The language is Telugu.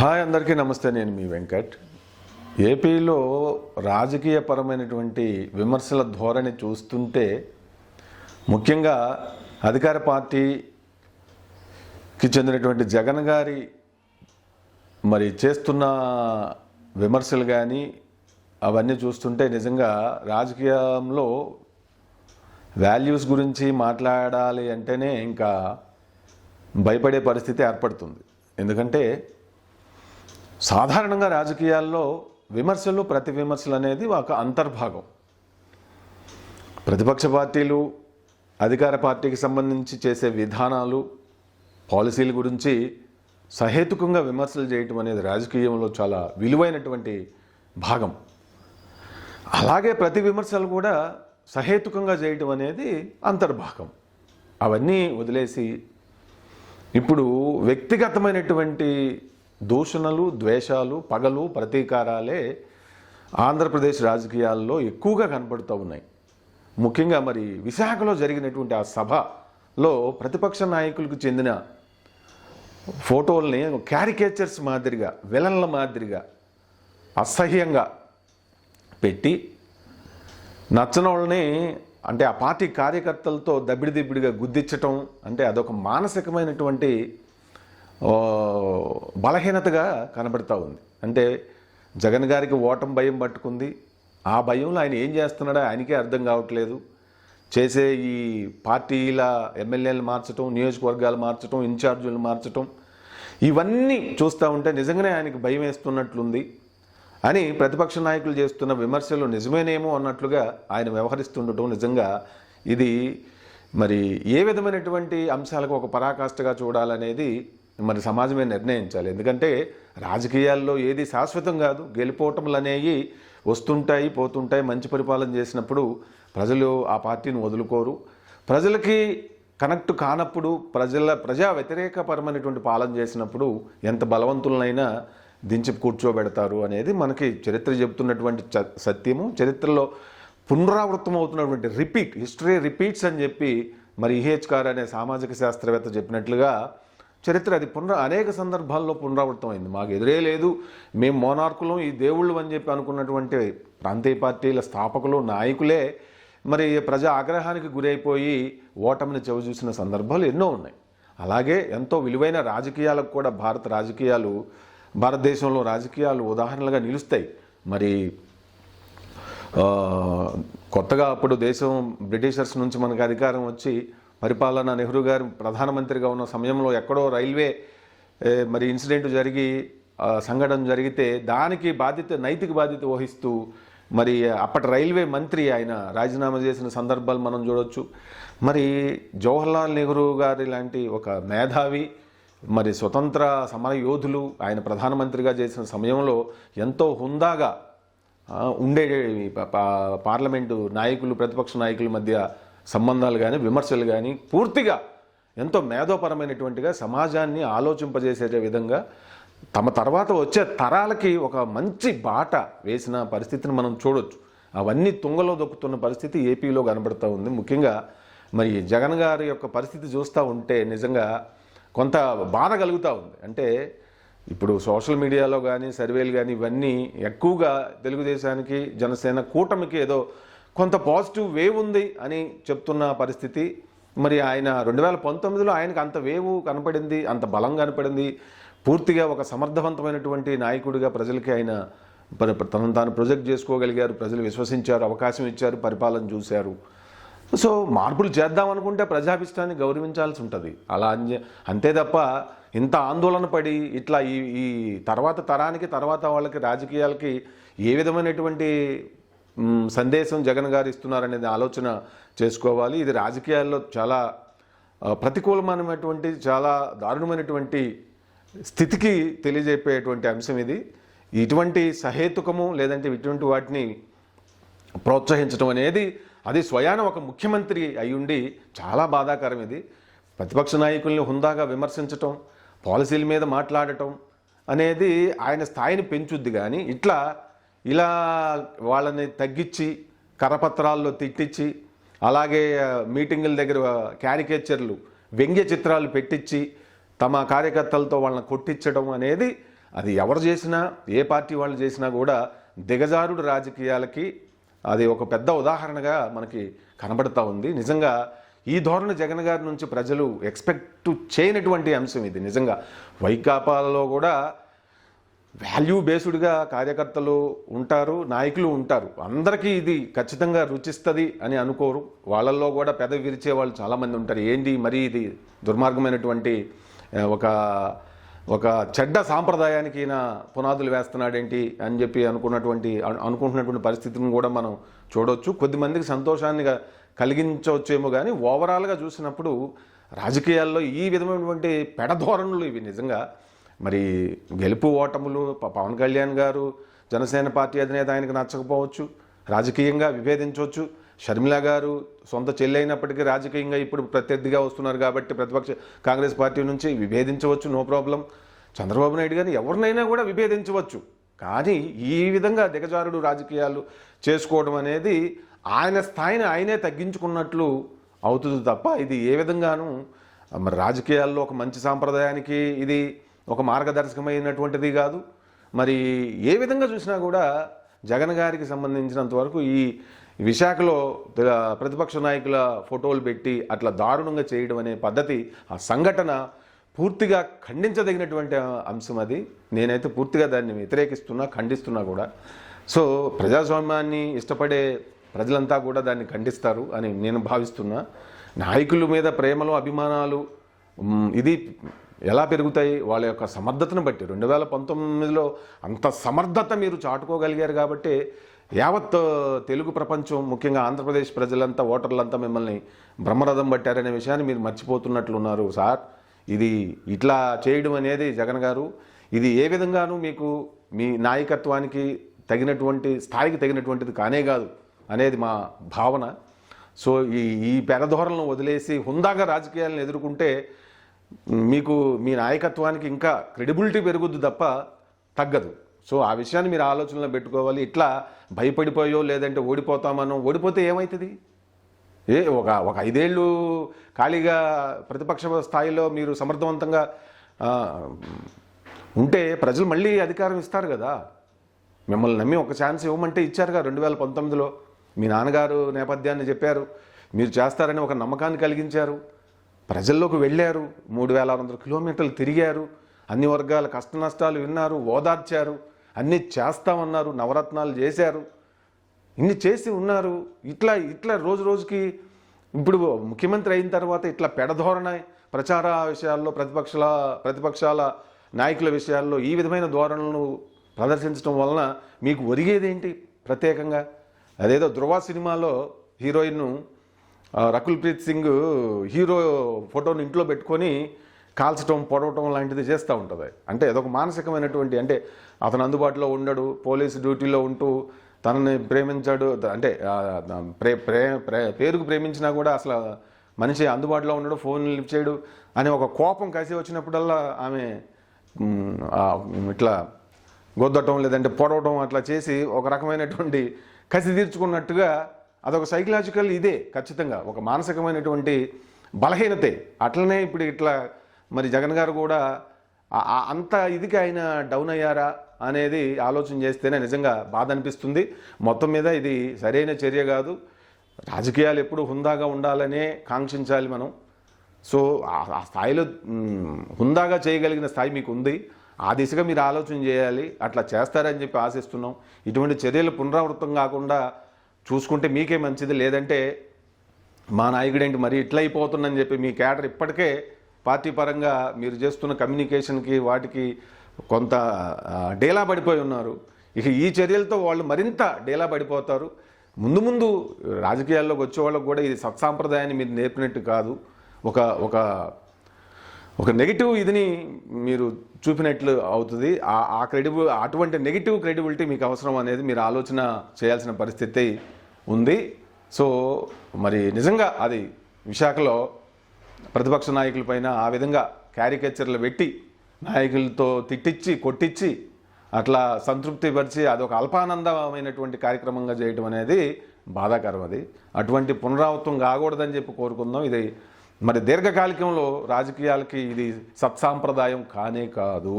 హాయ్ అందరికీ నమస్తే నేను మీ వెంకట్. ఏపీలో రాజకీయపరమైనటువంటి విమర్శల ధోరణి చూస్తుంటే ముఖ్యంగా అధికార పార్టీకి చెందినటువంటి జగన్ గారి మరి చేస్తున్న విమర్శలు కానీ అవన్నీ చూస్తుంటే నిజంగా రాజకీయంలో వాల్యూస్ గురించి మాట్లాడాలి అంటేనే ఇంకా భయపడే పరిస్థితి ఏర్పడుతుంది. ఎందుకంటే సాధారణంగా రాజకీయాల్లో విమర్శలు ప్రతి విమర్శలు అనేది ఒక అంతర్భాగం. ప్రతిపక్ష పార్టీలు అధికార పార్టీకి సంబంధించి చేసే విధానాలు పాలసీల గురించి సహేతుకంగా విమర్శలు చేయటం అనేది రాజకీయంలో చాలా విలువైనటువంటి భాగం. అలాగే ప్రతి విమర్శలు కూడా సహేతుకంగా చేయటం అనేది అంతర్భాగం. అవన్నీ వదిలేసి ఇప్పుడు వ్యక్తిగతమైనటువంటి దూషణలు ద్వేషాలు పగలు ప్రతీకారాలే ఆంధ్రప్రదేశ్ రాజకీయాల్లో ఎక్కువగా కనపడుతూ ఉన్నాయి. ముఖ్యంగా మరి విశాఖలో జరిగినటువంటి ఆ సభలో ప్రతిపక్ష నాయకులకు చెందిన ఫోటోల్ని క్యారికేచర్స్ మాదిరిగా విలన్ల మాదిరిగా అసహ్యంగా పెట్టి నచ్చనోళ్ళని అంటే ఆ పార్టీ కార్యకర్తలతో దబ్బిడి దిబ్బిడిగా గుద్దిచ్చటం అంటే అదొక మానసికమైనటువంటి బలహీనతగా కనబడతా ఉంది. అంటే జగన్ గారికి ఓటం భయం పట్టుకుంది. ఆ భయంలో ఆయన ఏం చేస్తున్నాడో ఆయనకే అర్థం కావట్లేదు. చేసే ఈ పార్టీల ఎమ్మెల్యేలు మార్చటం నియోజకవర్గాలు మార్చటం ఇన్ఛార్జీలు మార్చటం ఇవన్నీ చూస్తూ ఉంటే నిజంగానే ఆయనకి భయం వేస్తున్నట్లుంది అని ప్రతిపక్ష నాయకులు చేస్తున్న విమర్శలు నిజమేనేమో అన్నట్లుగా ఆయన వ్యవహరిస్తుండటం నిజంగా ఇది మరి ఏ విధమైనటువంటి అంశాలకు ఒక పరాకాష్ఠగా చూడాలనేది మరి సమాజమే నిర్ణయించాలి. ఎందుకంటే రాజకీయాల్లో ఏది శాశ్వతం కాదు. గెలిపోవటములు అనేవి వస్తుంటాయి పోతుంటాయి మంచి పరిపాలన చేసినప్పుడు ప్రజలు ఆ పార్టీని వదులుకోరు. ప్రజలకి కనెక్ట్ కానప్పుడు ప్రజల ప్రజా వ్యతిరేకపరమైనటువంటి పాలన చేసినప్పుడు ఎంత బలవంతులనైనా దించి కూర్చోబెడతారు అనేది మనకి చరిత్ర చెబుతున్నటువంటి సత్యము. చరిత్రలో పునరావృతం అవుతున్నటువంటి రిపీట్ హిస్టరీ రిపీట్స్ అని చెప్పి మరి ఈహెచ్కార్ అనే సామాజిక శాస్త్రవేత్త చెప్పినట్లుగా చరిత్ర అది పునర అనేక సందర్భాల్లో పునరావృతం అయింది మాకు ఎదురే లేదు. మేము మోనార్కులం ఈ దేవుళ్ళు అని చెప్పి అనుకున్నటువంటి ప్రాంతీయ పార్టీల స్థాపకులు నాయకులే. మరి ప్రజా ఆగ్రహానికి గురైపోయి ఓటమిని చవిచూసిన సందర్భాలు ఎన్నో ఉన్నాయి. అలాగే ఎంతో విలువైన రాజకీయాలకు కూడా భారత రాజకీయాలు భారతదేశంలో రాజకీయాలు ఉదాహరణలుగా నిలుస్తాయి. మరి కొత్తగా అప్పుడు దేశం బ్రిటిషర్స్ నుంచి మనకు అధికారం వచ్చి పరిపాలన నెహ్రూ గారు ప్రధానమంత్రిగా ఉన్న సమయంలో ఎక్కడో రైల్వే మరి ఇన్సిడెంట్ జరిగి సంఘటన జరిగితే దానికి బాధ్యత నైతిక బాధ్యత వహిస్తూ మరి అప్పటి రైల్వే మంత్రి ఆయన రాజీనామా చేసిన సందర్భాలు మనం చూడొచ్చు. మరి జవహర్లాల్ నెహ్రూ గారి లాంటి ఒక మేధావి మరి స్వతంత్ర సమర యోధులు ఆయన ప్రధానమంత్రిగా చేసిన సమయంలో ఎంతో హుందాగా ఉండే పార్లమెంటు నాయకులు ప్రతిపక్ష నాయకుల మధ్య సంబంధాలు కానీ విమర్శలు కానీ పూర్తిగా ఎంతో మేధోపరమైనటువంటిగా సమాజాన్ని ఆలోచింపజేసే విధంగా తమ తర్వాత వచ్చే తరాలకి ఒక మంచి బాట వేసిన పరిస్థితిని మనం చూడొచ్చు. అవన్నీ తుంగలో దొక్కుతున్న పరిస్థితి ఏపీలో కనబడుతూ ఉంది. ముఖ్యంగా మరి జగన్ గారి యొక్క పరిస్థితి చూస్తూ ఉంటే నిజంగా కొంత బాధ కలుగుతూ ఉంది. అంటే ఇప్పుడు సోషల్ మీడియాలో కానీ సర్వేలు కానీ ఇవన్నీ ఎక్కువగా తెలుగుదేశానికి జనసేన కూటమికి ఏదో కొంత పాజిటివ్ వేవ్ ఉంది అని చెప్తున్న పరిస్థితి. మరి ఆయన రెండు వేల పంతొమ్మిదిలో ఆయనకు అంత వేవు కనపడింది అంత బలం కనపడింది. పూర్తిగా ఒక సమర్థవంతమైనటువంటి నాయకుడిగా ప్రజలకి ఆయన తనను తాను ప్రొజెక్ట్ చేసుకోగలిగారు ప్రజలు విశ్వసించారు అవకాశం ఇచ్చారు పరిపాలన చూశారు. సో మార్పులు చేద్దాం అనుకుంటే ప్రజాభిష్టాన్ని గౌరవించాల్సి ఉంటుంది. అలా అంతే తప్ప ఇంత ఆందోళన పడి ఇట్లా ఈ ఈ తర్వాత తరానికి తర్వాత వాళ్ళకి రాజకీయాలకి ఏ విధమైనటువంటి సందేశం జగన్ గారు ఇస్తున్నారనేది ఆలోచన చేసుకోవాలి. ఇది రాజకీయాల్లో చాలా ప్రతికూలమైనటువంటి చాలా దారుణమైనటువంటి స్థితికి తెలియజెప్పేటువంటి అంశం ఇది. ఇటువంటి సహేతుకము లేదంటే ఇటువంటి వాటిని ప్రోత్సహించడం అనేది అది స్వయాన ఒక ముఖ్యమంత్రి అయ్యుండి చాలా బాధాకరం ఇది. ప్రతిపక్ష నాయకుల్ని హుందాగా విమర్శించటం పాలసీల మీద మాట్లాడటం అనేది ఆయన స్థాయిని పెంచుద్ది కానీ ఇట్లా ఇలా వాళ్ళని తగ్గించి కరపత్రాల్లో తిట్టించి అలాగే మీటింగుల దగ్గర క్యారికేచర్లు వ్యంగ్య చిత్రాలు పెట్టించి తమ కార్యకర్తలతో వాళ్ళని కొట్టించడం అనేది అది ఎవరు చేసినా ఏ పార్టీ వాళ్ళు చేసినా కూడా దిగజారుడు రాజకీయాలకి అది ఒక పెద్ద ఉదాహరణగా మనకి కనబడతా ఉంది. నిజంగా ఈ ధోరణి జగన్ గారి నుంచి ప్రజలు ఎక్స్పెక్ట్ చేయనటువంటి అంశం ఇది. నిజంగా వైకాపాలలో కూడా వాల్యూ బేస్డ్గా కార్యకర్తలు ఉంటారు నాయకులు ఉంటారు. అందరికీ ఇది ఖచ్చితంగా రుచిస్తుంది అని అనుకోరు. వాళ్ళల్లో కూడా పెద విరిచే వాళ్ళు చాలామంది ఉంటారు. ఏంటి మరి ఇది దుర్మార్గమైనటువంటి ఒక ఒక చెడ్డ సాంప్రదాయానికి ఈయన పునాదులు వేస్తున్నాడేంటి అని చెప్పి అనుకున్నటువంటి అనుకుంటున్నటువంటి పరిస్థితిని కూడా మనం చూడవచ్చు కొద్దిమందికి సంతోషాన్ని కలిగించవచ్చేమో కానీ ఓవరాల్గా చూసినప్పుడు రాజకీయాల్లో ఈ విధమైనటువంటి పెడధోరణులు ఇవి నిజంగా మరి గెలుపు ఓటములు పవన్ కళ్యాణ్ గారు జనసేన పార్టీ అధినేత ఆయనకు నచ్చకపోవచ్చు రాజకీయంగా విభేదించవచ్చు. షర్మిల గారు సొంత చెల్లి అయినప్పటికీ రాజకీయంగా ఇప్పుడు ప్రత్యర్థిగా వస్తున్నారు కాబట్టి ప్రతిపక్ష కాంగ్రెస్ పార్టీ నుంచి విభేదించవచ్చు నో ప్రాబ్లం. చంద్రబాబు నాయుడు గారిని ఎవరినైనా కూడా విభేదించవచ్చు. కానీ ఈ విధంగా దిగజారుడు రాజకీయాలు చేసుకోవడం అనేది ఆయన స్థాయిని ఆయనే తగ్గించుకున్నట్లు అవుతుంది తప్ప ఇది ఏ విధంగానూ మరి రాజకీయాల్లో ఒక మంచి సాంప్రదాయానికి ఇది ఒక మార్గదర్శకమైనటువంటిది కాదు. మరి ఏ విధంగా చూసినా కూడా జగన్ గారికి సంబంధించినంత వరకు ఈ విశాఖలో ప్రతిపక్ష నాయకుల ఫోటోలు పెట్టి అట్లా దారుణంగా చేయడం అనే పద్ధతి ఆ సంఘటన పూర్తిగా ఖండించదగినటువంటి అంశం అది. నేనైతే పూర్తిగా దాన్ని వ్యతిరేకిస్తున్నా ఖండిస్తున్నా కూడా. సో ప్రజాస్వామ్యాన్ని ఇష్టపడే ప్రజలంతా కూడా దాన్ని ఖండిస్తారు అని నేను భావిస్తున్నా. నాయకుల మీద ప్రేమలు అభిమానాలు ఇది ఎలా పెరుగుతాయి? వాళ్ళ యొక్క సమర్థతను బట్టి. రెండు వేల పంతొమ్మిదిలో అంత సమర్థత మీరు చాటుకోగలిగారు కాబట్టి యావత్ తెలుగు ప్రపంచం ముఖ్యంగా ఆంధ్రప్రదేశ్ ప్రజలంతా ఓటర్లంతా మిమ్మల్ని బ్రహ్మరథం పట్టారనే విషయాన్ని మీరు మర్చిపోతున్నట్లున్నారు. సార్ ఇది ఇట్లా చేయడం అనేది జగన్ గారు ఇది ఏ విధంగానూ మీకు మీ నాయకత్వానికి తగినటువంటి స్థాయికి తగినటువంటిది కానే కాదు అనేది మా భావన. సో ఈ ఈ పెరధోరణను వదిలేసి హుందాగా రాజకీయాలను ఎదుర్కొంటే మీకు మీ నాయకత్వానికి ఇంకా క్రెడిబిలిటీ పెరుగుద్ది తప్ప తగ్గదు. సో ఆ విషయాన్ని మీరు ఆలోచనలో పెట్టుకోవాలి. ఇట్లా భయపడిపోయో లేదంటే ఓడిపోతామనో ఓడిపోతే ఏమవుతుంది ఏ ఒక ఒక ఐదేళ్ళు ఖాళీగా ప్రతిపక్ష స్థాయిలో మీరు సమర్థవంతంగా ఉంటే ప్రజలు మళ్ళీ అధికారం ఇస్తారు కదా. మిమ్మల్ని నమ్మి ఒక ఛాన్స్ ఇవ్వమంటే ఇచ్చారుగా రెండు వేల పంతొమ్మిదిలో. మీ నాన్నగారు నేపథ్యాన్ని చెప్పారు. మీరు చేస్తారని ఒక నమ్మకాన్ని కలిగించారు. ప్రజల్లోకి వెళ్ళారు. మూడు వేల ఆరు వందల కిలోమీటర్లు తిరిగారు. అన్ని వర్గాల కష్ట నష్టాలు విన్నారు ఓదార్చారు. అన్నీ చేస్తామన్నారు నవరత్నాలు చేశారు. ఇన్ని చేసి ఉన్నారు. ఇట్లా ఇట్లా రోజు రోజుకి ఇప్పుడు ముఖ్యమంత్రి అయిన తర్వాత ఇట్లా పెడధోరణ ప్రచార విషయాల్లో ప్రతిపక్షాల ప్రతిపక్షాల నాయకుల విషయాల్లో ఈ విధమైన ధోరణులను ప్రదర్శించడం వలన మీకు ఒరిగేదేంటి ప్రత్యేకంగా? అదేదో ధృవ సినిమాలో హీరోయిన్ను రకుల్ ప్రీత్ సింగ్ హీరో ఫోటోని ఇంట్లో పెట్టుకొని కాల్చడం పొడవటం లాంటిది చేస్తూ ఉంటుంది. అంటే అదొక మానసికమైనటువంటి అంటే అతను అందుబాటులో ఉండడు పోలీసు డ్యూటీలో ఉంటూ తనని ప్రేమించాడు అంటే ప్రే ప్రే ప్రే పేరుకు ప్రేమించినా కూడా అసలు మనిషి అందుబాటులో ఉండడు ఫోన్ లిఫ్ట్ చేయడు అనే ఒక కోపం కసి వచ్చినప్పుడల్లా ఆమె ఇట్లా గొద్దటం లేదంటే పొడవటం అట్లా చేసి ఒక రకమైనటువంటి కసి తీర్చుకున్నట్టుగా అదొక సైకలాజికల్ ఇదే ఖచ్చితంగా. ఒక మానసికమైనటువంటి బలహీనతే. అట్లనే ఇప్పుడు ఇట్లా మరి జగన్ గారు కూడా అంత ఇదికి ఆయన డౌన్ అయ్యారా అనేది ఆలోచన చేస్తేనే నిజంగా బాధ అనిపిస్తుంది. మొత్తం మీద ఇది సరైన చర్య కాదు. రాజకీయాలు ఎప్పుడు హుందాగా ఉండాలనే కాంక్షించాలి మనం. సో ఆ- స్థాయిలో హుందాగా చేయగలిగిన స్థాయి మీకు ఉంది ఆ దిశగా మీరు ఆలోచన చేయాలి. అట్లా చేస్తారని చెప్పి ఆశిస్తున్నాం. ఇటువంటి చర్యలు పునరావృతం కాకుండా చూసుకుంటే మీకే మంచిది. లేదంటే మా నాయకుడేంటి మరి ఇట్లా అయిపోతుందని చెప్పి మీ క్యాడర్ ఇప్పటికే పార్టీ పరంగా మీరు చేస్తున్న కమ్యూనికేషన్కి వాటికి కొంత డేలా పడిపోయి ఉన్నారు. ఇక ఈ చర్యలతో వాళ్ళు మరింత డేలా పడిపోతారు. ముందు ముందు రాజకీయాల్లోకి వచ్చే వాళ్ళకు కూడా ఇది సత్సాంప్రదాయాన్ని మీరు నేర్పినట్టు కాదు. ఒక ఒక ఒక నెగిటివ్ ఇదిని మీరు చూపినట్లు అవుతుంది. ఆ ఆ క్రెడిబుల్ అటువంటి నెగిటివ్ క్రెడిబిలిటీ మీకు అవసరం అనేది మీరు ఆలోచన చేయాల్సిన పరిస్థితి ఉంది. సో మరి నిజంగా అది విశాఖలో ప్రతిపక్ష నాయకులపైన ఆ విధంగా క్యారికేచర్లు పెట్టి నాయకులతో తిట్టించి కొట్టించి అట్లా సంతృప్తి పరిచి అదొక అల్పానందమైనటువంటి కార్యక్రమంగా చేయడం అనేది బాధాకరం అది. అటువంటి పునరావృతం కాకూడదని చెప్పి కోరుకుందాం. ఇది మరి దీర్ఘకాలికంలో రాజకీయాలకి ఇది సత్సాంప్రదాయం కానే కాదు.